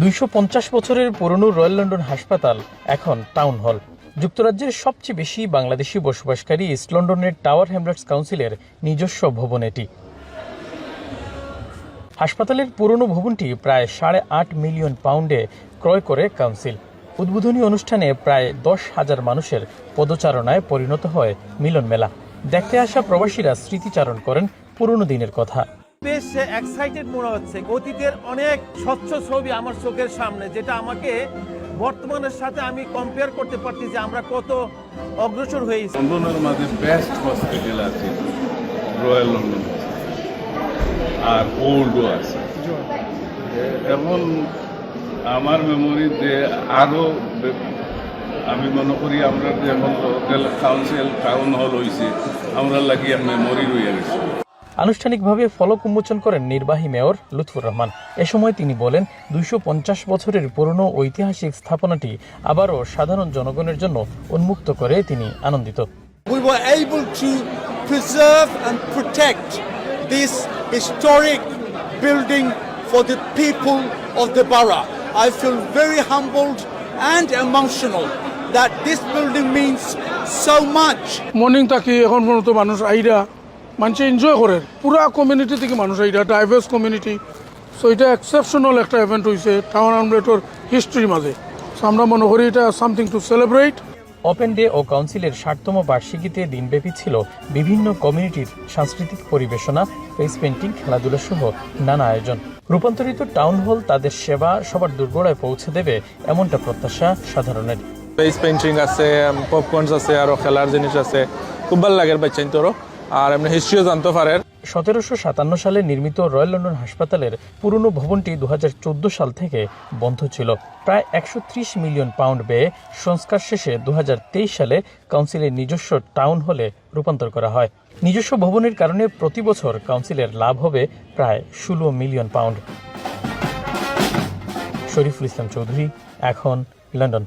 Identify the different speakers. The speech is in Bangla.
Speaker 1: দুইশো পঞ্চাশ বছরের পুরনো রয়্যাল লন্ডন হাসপাতাল, এখন টাউন হল। যুক্তরাজ্যের সবচেয়ে বেশি বাংলাদেশি বসবাসকারী ইস্ট লন্ডনের টাওয়ার হ্যামলেটস কাউন্সিলের নিজস্ব ভবন এটি। হাসপাতালের পুরনো ভবনটি প্রায় সাড়ে আট মিলিয়ন পাউন্ডে ক্রয় করে কাউন্সিল। উদ্বোধনী অনুষ্ঠানে প্রায় দশ হাজার মানুষের পদচারণায় পরিণত হয় মিলন মেলা দেখতে আসা প্রবাসীরা স্মৃতিচারণ করেন পুরনো দিনের কথা।
Speaker 2: বেশ এক্সাইটেড মনে হচ্ছে। অতীতের অনেক স্বচ্ছ ছবি আমার চোখের সামনে, যেটা আমাকে বর্তমানের সাথে আমি কম্পেয়ার করতে পারছি যে আমরা কত অগ্রসর হয়েছি।
Speaker 3: লন্ডনের মাঝে বেস্ট হসপিটাল আছে রয়্যাল লন্ডন আর ওল্ডও আছে। এখন আমার মেমোরিতে আরও আমি মনে করি আমরা এখন কাউন্সিল টাউন হল হয়েছে আমরা লাগিয়ে মেমোরি রয়ে গেছে।
Speaker 1: আনুষ্ঠানিকভাবে ফলক উন্মোচন করেন নির্বাহী মেয়র লুৎফুর রহমান এ সময় তিনি বলেন দুইশো পঞ্চাশ বছরের পুরনো ঐতিহাসিক স্থাপনাটি আবারও সাধারণ জনগণের জন্য উন্মুক্ত করে তিনি আনন্দিত
Speaker 4: building for the people of the borough. I feel very humbled and emotional that this building means so much.
Speaker 5: Morning, Taki, এখন পর্যন্ত মানুষ আইরা মানুষ এনজয় করে। পুরা কমিউনিটি থেকে মানুষ এটা ডাইভার্স কমিউনিটি সো এটা এক্সেপশনাল একটা ইভেন্ট হয়েছে টাউন আমলেটর হিস্ট্রির মাঝে। So আমরা মনে করি এটা something to celebrate
Speaker 1: open day ও কাউন্সিলের ষাটতম বার্ষিকীতে দিনব্যাপী ছিল বিভিন্ন কমিউনিটির সাংস্কৃতিক পরিবেশনা ফেস পেন্টিং খেলাধুলা সহ নানা আয়োজন। রূপান্তরিত টাউন হল তাদের সেবা সবার দুর্গড়ায় পৌঁছে দেবে এমনটা প্রত্যাশা সাধারণের।
Speaker 6: ফেস পেন্টিং আছে পপকর্নস আছে আরও খেলার জিনিস আছে। খুব ভালো লাগে বাচ্চাইন তোরও। আর এমনি হিস্ট্রিও জানতে পারে
Speaker 1: সতেরোশো সাতান্ন সালে নির্মিত রয়্যাল লন্ডন হাসপাতালের পুরনো ভবনটি দুহাজার চোদ্দ সাল থেকে বন্ধ ছিল। প্রায় একশো ত্রিশ মিলিয়ন পাউন্ড ব্যয়ে সংস্কার শেষে দু হাজার তেইশ সালে কাউন্সিলের নিজস্ব টাউন হলে রূপান্তর করা হয়। নিজস্ব ভবনের কারণে প্রতি বছর কাউন্সিলের লাভ হবে প্রায় ষোলো মিলিয়ন পাউন্ড। শরীফুল ইসলাম চৌধুরী, এখন লন্ডন।